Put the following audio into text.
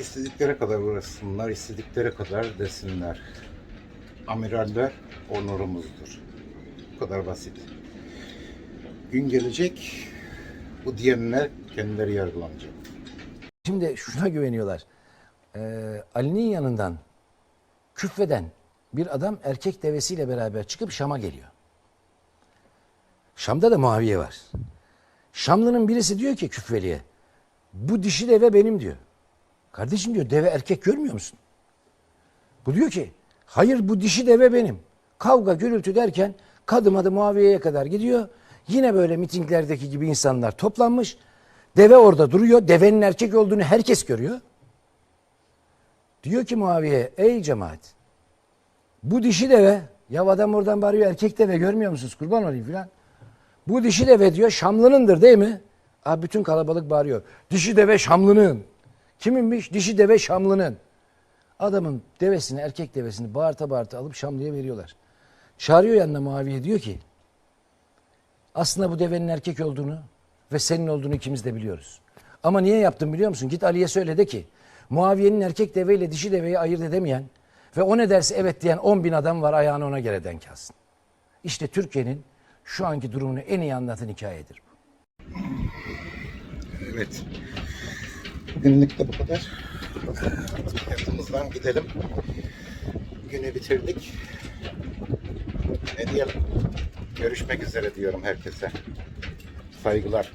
İstedikleri kadar uğraşsınlar, istedikleri kadar desinler. Amiraller onurumuzdur. Bu kadar basit. Gün gelecek, bu diyenler kendileri yargılanacak. Şimdi şuna güveniyorlar. Ee, Ali'nin yanından küfreden bir adam erkek devesiyle beraber çıkıp Şam'a geliyor. Şam'da da Muaviye var. Şamlı'nın birisi diyor ki küfveliye bu dişi deve benim diyor. Kardeşim diyor deve erkek görmüyor musun? Bu diyor ki hayır bu dişi deve benim. Kavga gürültü derken kadım adı Muaviye'ye kadar gidiyor. Yine böyle mitinglerdeki gibi insanlar toplanmış. Deve orada duruyor. Devenin erkek olduğunu herkes görüyor. Diyor ki Muaviye ey cemaat bu dişi deve ya adam oradan bağırıyor erkek deve görmüyor musunuz kurban olayım filan. Bu dişi deve diyor Şamlı'nındır değil mi? Abi bütün kalabalık bağırıyor. Dişi deve Şamlı'nın. Kiminmiş? Dişi deve Şamlı'nın. Adamın devesini, erkek devesini bağırta bağırta alıp Şamlı'ya veriyorlar. Çağırıyor yanına Muaviye diyor ki aslında bu devenin erkek olduğunu ve senin olduğunu ikimiz de biliyoruz. Ama niye yaptın biliyor musun? Git Ali'ye söyle de ki Muaviye'nin erkek deveyle dişi deveyi ayırt edemeyen ve o ne derse evet diyen 10 bin adam var ayağını ona göre denk alsın. İşte Türkiye'nin şu anki durumunu en iyi anlatan hikayedir. bu. Evet. Bugünlük de bu kadar. Yatımızdan gidelim. Günü bitirdik. Ne diyelim? Görüşmek üzere diyorum herkese. Saygılar.